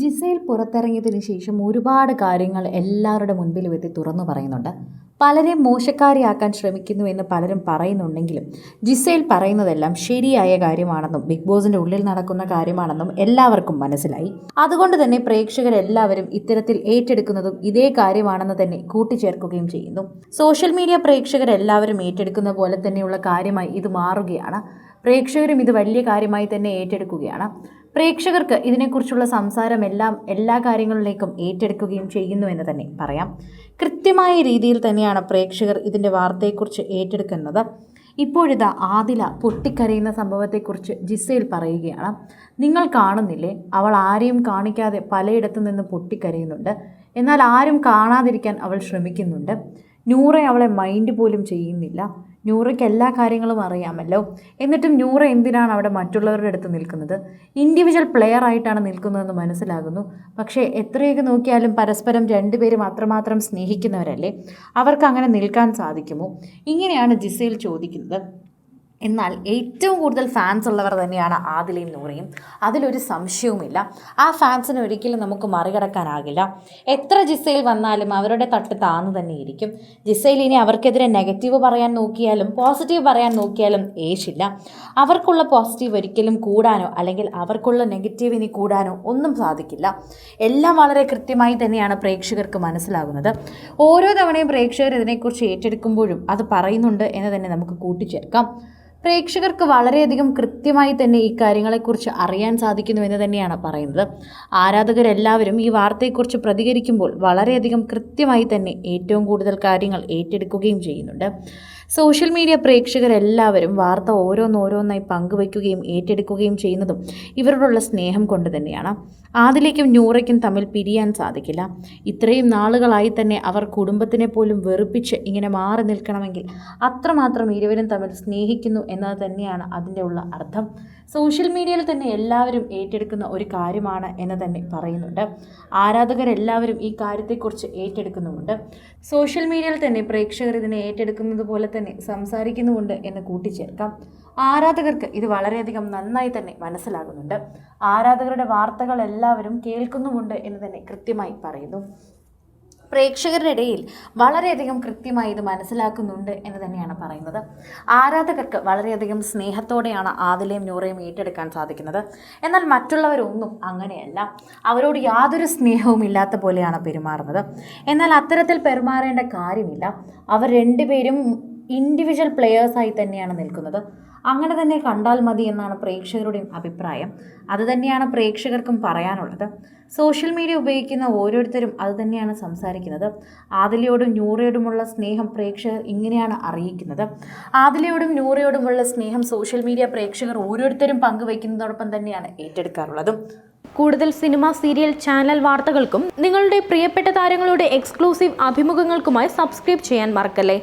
ജിസയിൽ പുറത്തിറങ്ങിയതിന് ശേഷം ഒരുപാട് കാര്യങ്ങൾ എല്ലാവരുടെ മുൻപിലും എത്തി തുറന്നു പറയുന്നുണ്ട്. പലരെയും മോശക്കാരിയാക്കാൻ ശ്രമിക്കുന്നു എന്ന് പലരും പറയുന്നുണ്ടെങ്കിലും ജിസയിൽ പറയുന്നതെല്ലാം ശരിയായ കാര്യമാണെന്നും ബിഗ് ബോസിന്റെ ഉള്ളിൽ നടക്കുന്ന കാര്യമാണെന്നും എല്ലാവർക്കും മനസ്സിലായി. അതുകൊണ്ട് തന്നെ പ്രേക്ഷകരെല്ലാവരും ഇത്തരത്തിൽ ഏറ്റെടുക്കുന്നതും ഇതേ കാര്യമാണെന്ന് തന്നെ കൂട്ടിച്ചേർക്കുകയും ചെയ്യുന്നു. സോഷ്യൽ മീഡിയ പ്രേക്ഷകരെല്ലാവരും ഏറ്റെടുക്കുന്ന പോലെ തന്നെയുള്ള കാര്യമായി ഇത് മാറുകയാണ്. പ്രേക്ഷകരും ഇത് വലിയ കാര്യമായി തന്നെ ഏറ്റെടുക്കുകയാണ്. പ്രേക്ഷകർക്ക് ഇതിനെക്കുറിച്ചുള്ള സംസാരമെല്ലാം എല്ലാ കാര്യങ്ങളിലേക്കും ഏറ്റെടുക്കുകയും ചെയ്യുന്നു എന്ന് തന്നെ പറയാം. കൃത്യമായ രീതിയിൽ തന്നെയാണ് പ്രേക്ഷകർ ഇതിന്റെ വാർത്തയെക്കുറിച്ച് ഏറ്റെടുക്കുന്നത്. ഇപ്പോഴിതാ ആദില പൊട്ടിക്കരയുന്ന സംഭവത്തെക്കുറിച്ച് ജിസയിൽ പറയുകയാണ്. നിങ്ങൾ കാണുന്നില്ലേ? അവൾ ആരെയും കാണിക്കാതെ പലയിടത്തു നിന്ന് പൊട്ടിക്കരയുന്നുണ്ട്. എന്നാൽ ആരും കാണാതിരിക്കാൻ അവൾ ശ്രമിക്കുന്നുണ്ട്. നൂറെ അവളെ മൈൻഡ് പോലും ചെയ്യുന്നില്ല. നൂറയ്ക്ക് എല്ലാ കാര്യങ്ങളും അറിയാമല്ലോ. എന്നിട്ടും നൂറ എന്തിനാണ് അവിടെ മറ്റുള്ളവരുടെ അടുത്ത് നിൽക്കുന്നത്? ഇൻഡിവിജ്വൽ പ്ലെയർ ആയിട്ടാണ് നിൽക്കുന്നതെന്ന് മനസ്സിലാകുന്നു. പക്ഷേ എത്രയൊക്കെ നോക്കിയാലും പരസ്പരം രണ്ടുപേരും അത്രമാത്രം സ്നേഹിക്കുന്നവരല്ലേ? അവർക്ക് അങ്ങനെ നിൽക്കാൻ സാധിക്കുമോ? ഇങ്ങനെയാണ് ജിസയിൽ ചോദിക്കുന്നത്. എന്നാൽ ഏറ്റവും കൂടുതൽ ഫാൻസ് ഉള്ളവർ തന്നെയാണ് ആദിലയും നൂറയും. അതിലൊരു സംശയവുമില്ല. ആ ഫാൻസിനെ ഒരിക്കലും നമുക്ക് മറികടക്കാനാകില്ല. എത്ര ജിസയിൽ വന്നാലും അവരുടെ തട്ട് താന്നു തന്നെ ഇരിക്കും. ജിസയിൽ ഇനി അവർക്കെതിരെ നെഗറ്റീവ് പറയാൻ നോക്കിയാലും പോസിറ്റീവ് പറയാൻ നോക്കിയാലും ഏശില്ല. അവർക്കുള്ള പോസിറ്റീവ് ഒരിക്കലും കൂടാനോ അല്ലെങ്കിൽ അവർക്കുള്ള നെഗറ്റീവ് ഇനി കൂടാനോ ഒന്നും സാധിക്കില്ല. എല്ലാം വളരെ കൃത്യമായി തന്നെയാണ് പ്രേക്ഷകർക്ക് മനസ്സിലാകുന്നത്. ഓരോ തവണയും പ്രേക്ഷകർ ഇതിനെക്കുറിച്ച് ഏറ്റെടുക്കുമ്പോഴും അത് പറയുന്നുണ്ട് എന്ന് തന്നെ നമുക്ക് കൂട്ടിച്ചേർക്കാം. പ്രേക്ഷകർക്ക് വളരെയധികം കൃത്യമായി തന്നെ ഈ കാര്യങ്ങളെക്കുറിച്ച് അറിയാൻ സാധിക്കുന്നു എന്ന് തന്നെയാണ് പറയുന്നത്. ആരാധകരെല്ലാവരും ഈ വാർത്തയെക്കുറിച്ച് പ്രതികരിക്കുമ്പോൾ വളരെയധികം കൃത്യമായി തന്നെ ഏറ്റവും കൂടുതൽ കാര്യങ്ങൾ ഏറ്റെടുക്കുകയും ചെയ്യുന്നുണ്ട്. സോഷ്യൽ മീഡിയ പ്രേക്ഷകരെല്ലാവരും വാർത്ത ഓരോന്നോരോന്നായി പങ്കുവയ്ക്കുകയും ഏറ്റെടുക്കുകയും ചെയ്യുന്നതും ഇവരോടുള്ള സ്നേഹം കൊണ്ട് തന്നെയാണ്. ആദിലേക്കും നൂറയ്ക്കും തമ്മിൽ പിരിയാൻ സാധിക്കില്ല. ഇത്രയും നാളുകളായി തന്നെ അവർ കുടുംബത്തിനെ പോലും വെറുപ്പിച്ച് ഇങ്ങനെ മാറി നിൽക്കണമെങ്കിൽ അത്രമാത്രം ഇരുവരും തമ്മിൽ സ്നേഹിക്കുന്നു എന്നത് തന്നെയാണ് അതിന്റെ ഉള്ള അർത്ഥം. സോഷ്യൽ മീഡിയയിൽ തന്നെ എല്ലാവരും ഏറ്റെടുക്കുന്ന ഒരു കാര്യമാണ് എന്ന് തന്നെ പറയുന്നുണ്ട്. ആരാധകരെല്ലാവരും ഈ കാര്യത്തെക്കുറിച്ച് ഏറ്റെടുക്കുന്നുമുണ്ട്. സോഷ്യൽ മീഡിയയിൽ തന്നെ പ്രേക്ഷകർ ഇതിനെ ഏറ്റെടുക്കുന്നത് പോലെ തന്നെ സംസാരിക്കുന്നുമുണ്ട് എന്ന് കൂട്ടിച്ചേർക്കാം. ആരാധകർക്ക് ഇത് വളരെയധികം നന്നായി തന്നെ മനസ്സിലാകുന്നുണ്ട്. ആരാധകരുടെ വാർത്തകൾ എല്ലാവരും കേൾക്കുന്നുമുണ്ട് എന്ന് തന്നെ കൃത്യമായി പറയുന്നു. പ്രേക്ഷകരുടെ ഇടയിൽ വളരെയധികം കൃത്യമായി ഇത് മനസ്സിലാക്കുന്നുണ്ട് എന്ന് തന്നെയാണ് പറയുന്നത്. ആരാധകർക്ക് വളരെയധികം സ്നേഹത്തോടെയാണ് ആദിലയും നൂറയും ഏറ്റെടുക്കാൻ സാധിക്കുന്നത്. എന്നാൽ മറ്റുള്ളവരൊന്നും അങ്ങനെയല്ല. അവരോട് യാതൊരു സ്നേഹവും ഇല്ലാത്ത പോലെയാണ് പെരുമാറുന്നത്. എന്നാൽ അത്തരത്തിൽ പെരുമാറേണ്ട കാര്യമില്ല. അവർ രണ്ടുപേരും ഇൻഡിവിജ്വൽ പ്ലെയേഴ്സായി തന്നെയാണ് നിൽക്കുന്നത്. അങ്ങനെ തന്നെ കണ്ടാൽ മതി എന്നാണ് പ്രേക്ഷകരുടെയും അഭിപ്രായം. അതുതന്നെയാണ് പ്രേക്ഷകർക്കും പറയാനുള്ളത്. സോഷ്യൽ മീഡിയ ഉപയോഗിക്കുന്ന ഓരോരുത്തരും അത് തന്നെയാണ് സംസാരിക്കുന്നത്. ആദിലയോടും നൂറയോടുമുള്ള സ്നേഹം പ്രേക്ഷകർ ഇങ്ങനെയാണ് അറിയിക്കുന്നത്. ആദിലയോടും നൂറയോടുമുള്ള സ്നേഹം സോഷ്യൽ മീഡിയ പ്രേക്ഷകർ ഓരോരുത്തരും പങ്കുവയ്ക്കുന്നതോടൊപ്പം തന്നെയാണ് ഏറ്റെടുക്കാറുള്ളതും. കൂടുതൽ സിനിമ സീരിയൽ ചാനൽ വാർത്തകൾക്കും നിങ്ങളുടെ പ്രിയപ്പെട്ട താരങ്ങളുടെ എക്സ്ക്ലൂസീവ് അഭിമുഖങ്ങൾക്കുമായി സബ്സ്ക്രൈബ് ചെയ്യാൻ മറക്കല്ലേ?